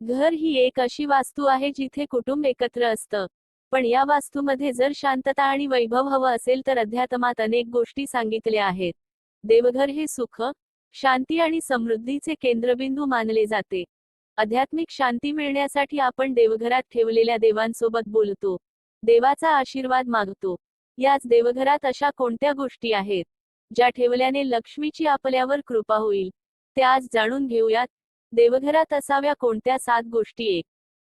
घर ही एक अशी वास्तू आहे जिथे कुटुंब एकत्र असतं. पण या वास्तूमध्ये जर शांतता आणि वैभव हवं असेल तर अध्यात्मात अनेक गोष्टी सांगितल्या आहेत. देवघर हे सुख शांती आणि समृद्धीचे केंद्रबिंदू मानले जाते. आध्यात्मिक शांती मिळण्यासाठी आपण देवघरात ठेवलेल्या देवांसोबत बोलतो. देवाचा आशीर्वाद मागतो. याच देवघरात अशा कोणत्या गोष्टी आहेत? ज्या ठेवल्याने लक्ष्मीची आपल्यावर कृपा होईल. ते आज जाणून घेऊयात. देवघरात असाव्या कोणत्या सात गोष्टी एक.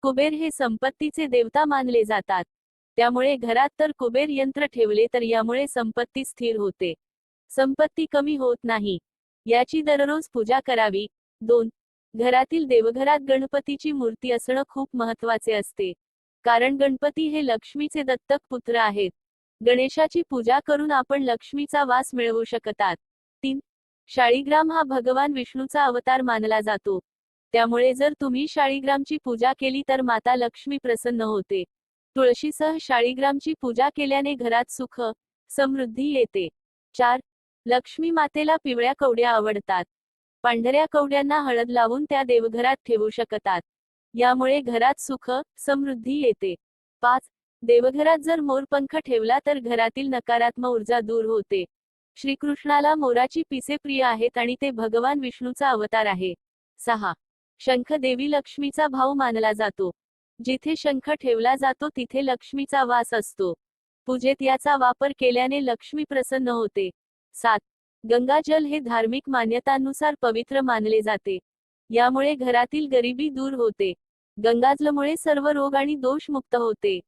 कुबेर हे संपत्तीचे देवता मानले जातात. त्यामुळे घरात तर कुबेर यंत्र ठेवले तर यामुळे संपत्ती स्थिर होते. संपत्ती कमी होत नाही. याची दररोज पूजा करावी. दोन. घरातील देवघरात गणपतीची मूर्ती असणं खूप महत्त्वाचे असते. कारण गणपती हे लक्ष्मीचे दत्तक पुत्र आहेत. गणेशाची पूजा करून आपण लक्ष्मीचा वास मिळवू शकतात. तीन. शाळीग्राम हा भगवान विष्णूचा अवतार मानला जातो. त्यामुळे जर तुम्ही शाळीग्रामची पूजा केली तर माता लक्ष्मी प्रसन्न होते. तुळशीसह शाळीग्रामची पूजा केल्याने घरात सुख समृद्धी येते. चार लक्ष्मी मातेला पिवळ्या कवड्या आवडतात. पांढऱ्या कवड्यांना हळद लावून त्या देवघरात ठेवू शकतात. यामुळे घरात सुख समृद्धी येते. पाच देवघरात जर मोरपंख ठेवला तर घरातील नकारात्मक ऊर्जा दूर होते. श्रीकृष्णाला मोराची पिसे प्रिय आहेत आणि ते भगवान विष्णूचा अवतार आहे. सहा शंख देवी लक्ष्मीचा भाऊ मानला जातो. जिथे शंख ठेवला जातो तिथे लक्ष्मीचा वास असतो. पूजेत याचा वापर केल्याने लक्ष्मी प्रसन्न होते. सात. गंगाजल हे धार्मिक मान्यतांनुसार पवित्र मानले जाते. यामुळे घरातील गरिबी दूर होते. गंगाजलमुळे सर्व रोग आणि दोष मुक्त होते.